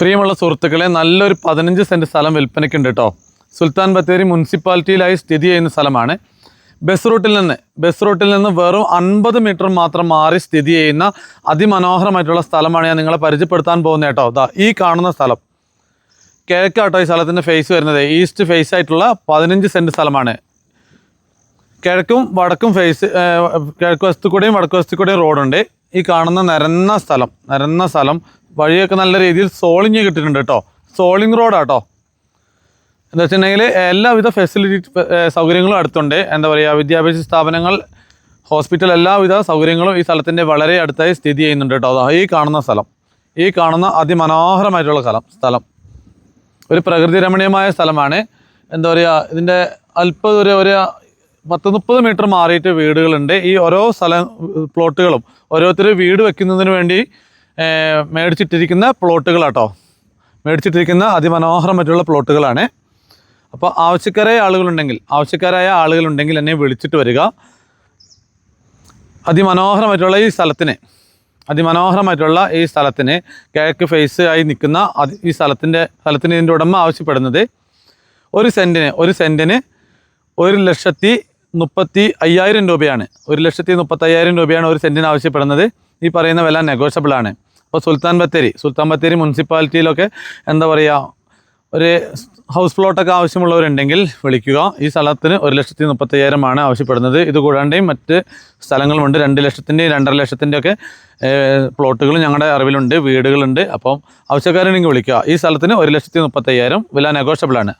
പ്രിയമുള്ള സുഹൃത്തുക്കളെ നല്ലൊരു പതിനഞ്ച് സെന്റ് സ്ഥലം വിൽപ്പനയ്ക്കുണ്ട് കേട്ടോ സുൽത്താൻ ബത്തേരി മുനിസിപ്പാലിറ്റിയിലായി സ്ഥിതി ചെയ്യുന്ന സ്ഥലമാണ്. ബസ് റൂട്ടിൽ നിന്ന് ബസ് റൂട്ടിൽ നിന്ന് വെറും അൻപത് മീറ്റർ മാത്രം മാറി സ്ഥിതി ചെയ്യുന്ന അതിമനോഹരമായിട്ടുള്ള സ്ഥലമാണ് ഞാൻ നിങ്ങളെ പരിചയപ്പെടുത്താൻ പോകുന്നത് കേട്ടോ ദാ ഈ കാണുന്ന സ്ഥലം. കിഴക്കാട്ടോ ഈ സ്ഥലത്തിന്റെ ഫേസ് വരുന്നത്. ഈസ്റ്റ് ഫേസ് ആയിട്ടുള്ള പതിനഞ്ച് സെന്റ് സ്ഥലമാണ്. കിഴക്കും വടക്കും ഫേസ് കിഴക്ക് വശത്തു കൂടെയും വടക്ക് വശത്തു കൂടെയും റോഡുണ്ട് ഈ കാണുന്ന നിരന്ന സ്ഥലം നിരന്ന സ്ഥലം വഴിയൊക്കെ നല്ല രീതിയിൽ സോളിങ് കിട്ടിയിട്ടുണ്ട് കേട്ടോ. സോളിങ് റോഡാട്ടോ എന്താ വെച്ചിട്ടുണ്ടെങ്കിൽ എല്ലാവിധ ഫെസിലിറ്റി സൗകര്യങ്ങളും അടുത്തുണ്ട്. എന്താ പറയുക വിദ്യാഭ്യാസ സ്ഥാപനങ്ങൾ ഹോസ്പിറ്റൽ എല്ലാവിധ സൗകര്യങ്ങളും ഈ സ്ഥലത്തിന്റെ വളരെ അടുത്തായി സ്ഥിതി ചെയ്യുന്നുണ്ട് കേട്ടോ. അതാ ഈ കാണുന്ന സ്ഥലം. ഈ കാണുന്ന അതിമനോഹരമായിട്ടുള്ള സ്ഥലം സ്ഥലം. ഒരു പ്രകൃതി രമണീയമായ സ്ഥലമാണ്. എന്താ പറയുക ഇതിന്റെ അല്പം ഒരു ഒരു പത്ത് മുപ്പത് മീറ്റർ മാറിയിട്ട് വീടുകളുണ്ട്. ഈ ഓരോ സ്ഥലം പ്ലോട്ടുകളും ഓരോരുത്തർ വീട് വെക്കുന്നതിന് വേണ്ടി മേടിച്ചിട്ടിരിക്കുന്ന പ്ലോട്ടുകളാട്ടോ. മേടിച്ചിട്ടിരിക്കുന്ന അതിമനോഹരമായിട്ടുള്ള പ്ലോട്ടുകളാണ്. അപ്പോൾ ആവശ്യക്കാരായ ആളുകളുണ്ടെങ്കിൽ ആവശ്യക്കാരായ ആളുകളുണ്ടെങ്കിൽ എന്നെ വിളിച്ചിട്ട് വരിക. അതിമനോഹരമായിട്ടുള്ള ഈ സ്ഥലത്തിന് അതിമനോഹരമായിട്ടുള്ള ഈ സ്ഥലത്തിന് കിഴക്ക് ഫേസ് ആയി നിൽക്കുന്ന ഈ സ്ഥലത്തിന്റെ സ്ഥലത്തിന് ഇതിന്റെ ഉടമ ആവശ്യപ്പെടുന്നത് ഒരു സെന്റിന് ഒരു സെന്റിന് ഒരു ലക്ഷത്തി മുപ്പത്തി അയ്യായിരം രൂപയാണ്. ഒരു ലക്ഷത്തി മുപ്പത്തയ്യായിരം രൂപയാണ് ഒരു സെന്റിന് ആവശ്യപ്പെടുന്നത്. ഈ പറയുന്ന വില നെഗോഷ്യബിൾ ആണ് അപ്പോൾ സുൽത്താൻ ബത്തേരി സുൽത്താൻ ബത്തേരി മുനിസിപ്പാലിറ്റിയിലൊക്കെ എന്താ പറയുക ഒരു ഹൗസ് പ്ലോട്ടൊക്കെ ആവശ്യമുള്ളവരുണ്ടെങ്കിൽ വിളിക്കുക. ഈ സ്ഥലത്തിന് ഒരു ലക്ഷത്തി മുപ്പത്തയ്യായിരമാണ് ആവശ്യപ്പെടുന്നത്. ഇത് കൂടാണ്ടെയും മറ്റ് സ്ഥലങ്ങളുമുണ്ട്. രണ്ട് ലക്ഷത്തിന്റെയും രണ്ടര ലക്ഷത്തിന്റെയൊക്കെ പ്ലോട്ടുകൾ ഞങ്ങളുടെ അറിവിലുണ്ട് വീടുകളുണ്ട്. അപ്പം ആവശ്യക്കാരുണ്ടെങ്കിൽ വിളിക്കുക. ഈ സ്ഥലത്തിന് ഒരു ലക്ഷത്തി മുപ്പത്തയ്യായിരം വില നെഗോഷ്യബിൾ ആണ്.